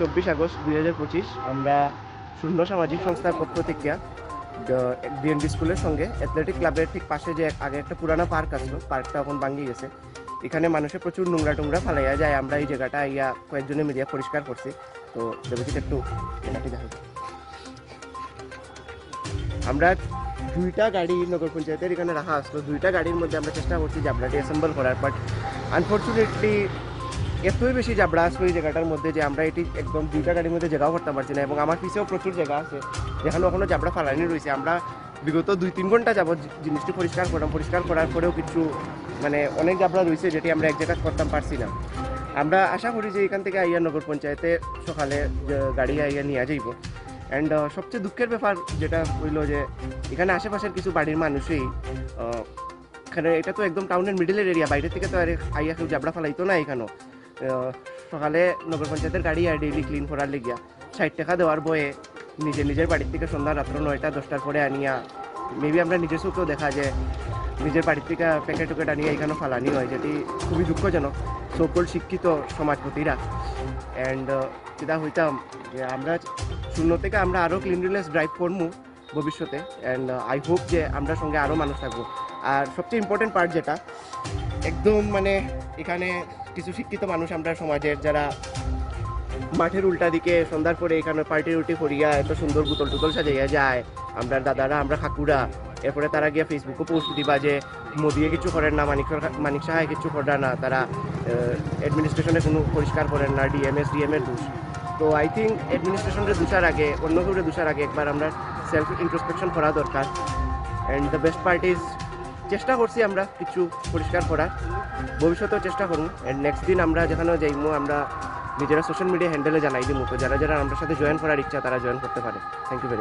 চব্বিশ আগস্ট দুই হাজার পঁচিশ, আমরা শূন্য সামাজিক সংস্থার পক্ষ থেকে বিএনপি স্কুলের সঙ্গে অ্যাথলেটিক ক্লাবের ঠিক পাশে যে আগে একটা পুরানো পার্ক আসলো পার্কটা এখন ভাঙিয়ে গেছে। এখানে মানুষের প্রচুর নোংরা টোংরা ফালাইয়া যায়। আমরা এই জায়গাটা ইয়া কয়েকজনে মিলিয়া পরিষ্কার করছি। তো দেবজিৎ একটু এটাকে দেখাই আমরা দুইটা গাড়ি নগর পঞ্চায়েতের এখানে রাখা আসলো দুইটা গাড়ির মধ্যে আমরা চেষ্টা করছি জাবড়াটি অ্যাসেম্বল করার বাট আনফর্চুনেটলি এতই বেশি জাবড়া আসলো এই জায়গাটার মধ্যে যে আমরা এটি একদম দুইটা গাড়ির মধ্যে জায়গাও করতে পারছি না। এবং আমার পিছেও প্রচুর জায়গা আছে যেখানে ওখানে জাবড়া ফালানি রয়েছে। আমরা বিগত দুই তিন ঘণ্টা যাবত জিনিসটি পরিষ্কার করলাম। পরিষ্কার করার পরেও কিছু মানে অনেক জাবড়া রয়েছে যেটি আমরা এক জায়গায় করতাম পারছি না। আমরা আশা করি যে এখান থেকে আইয়া নগর পঞ্চায়েতে সকালে গাড়ি আইয়া নিয়ে যাইব। অ্যান্ড সবচেয়ে দুঃখের ব্যাপার যেটা হইল যে এখানে আশেপাশের কিছু বাড়ির মানুষই এখানে এটা তো একদম টাউনের মিডিলের এরিয়া বাইরে থেকে তো আর আইয়া কেউ জাবড়া ফালাইতো না এখানেও। সকালে নগর পঞ্চায়েতের গাড়ি আর ডেইলি ক্লিন করার লেগিয়া ষাট টাকা দেওয়ার বয়ে নিজের নিজের বাড়ির থেকে সন্ধ্যা রাত্র নয়টা, দশটার পরে আনিয়া মেবি আমরা নিজের চোখেও দেখা যে নিজের বাড়ি থেকে প্যাকেট টুকেট আনিয়ে এখানে ফালানি হয়, যেটি খুবই দুঃখজনক। সকল শিক্ষিত সমাজপতিরা। অ্যান্ড যেটা হইতাম, যে আমরা শূন্য থেকে আমরা আরও ক্লিনলিনেস ড্রাইভ করব ভবিষ্যতে। অ্যান্ড আই হোপ যে আমরা সঙ্গে আরও মানুষ থাকব। আর সবচেয়ে ইম্পর্টেন্ট পার্ট যেটা, একদম মানে এখানে কিছু শিক্ষিত মানুষ আমরা সমাজের যারা মাঠের উল্টা দিকে, সন্ধ্যার পরে এখানে পার্টি রুটি করিয়া এত সুন্দর বুতল টুতল সাজাইয়া যায়, আমরা দাদারা, আমরা কাকুরা এরপরে তারা গিয়ে ফেসবুকে পোস্ট দিবা যে, মোদিয়ে কিছু করেন না, মানিক মানিক সাহায় কিছু করেন না, তারা অ্যাডমিনিস্ট্রেশনে কোনো পরিষ্কার করেন না ডিএমএস ডিএমের দোষ। তো আই থিঙ্ক অ্যাডমিনিস্ট্রেশনের দুষার আগে, অন্য কেউ দুষার আগে একবার আমরা সেলফ ইন্ট্রোস্পেকশন করা দরকার। And the best part is চেষ্টা করছি আমরা কিছু পরিষ্কার করার। ভবিষ্যতেও চেষ্টা করব। অ্যান্ড নেক্সট দিন আমরা যেখানে যাইমো, আমরা নিজেরা সোশ্যাল মিডিয়া হ্যান্ডেলে জানাই দিব তো যারা যারা আমার সাথে জয়েন করার ইচ্ছা, তারা জয়েন করতে পারে। Thank you very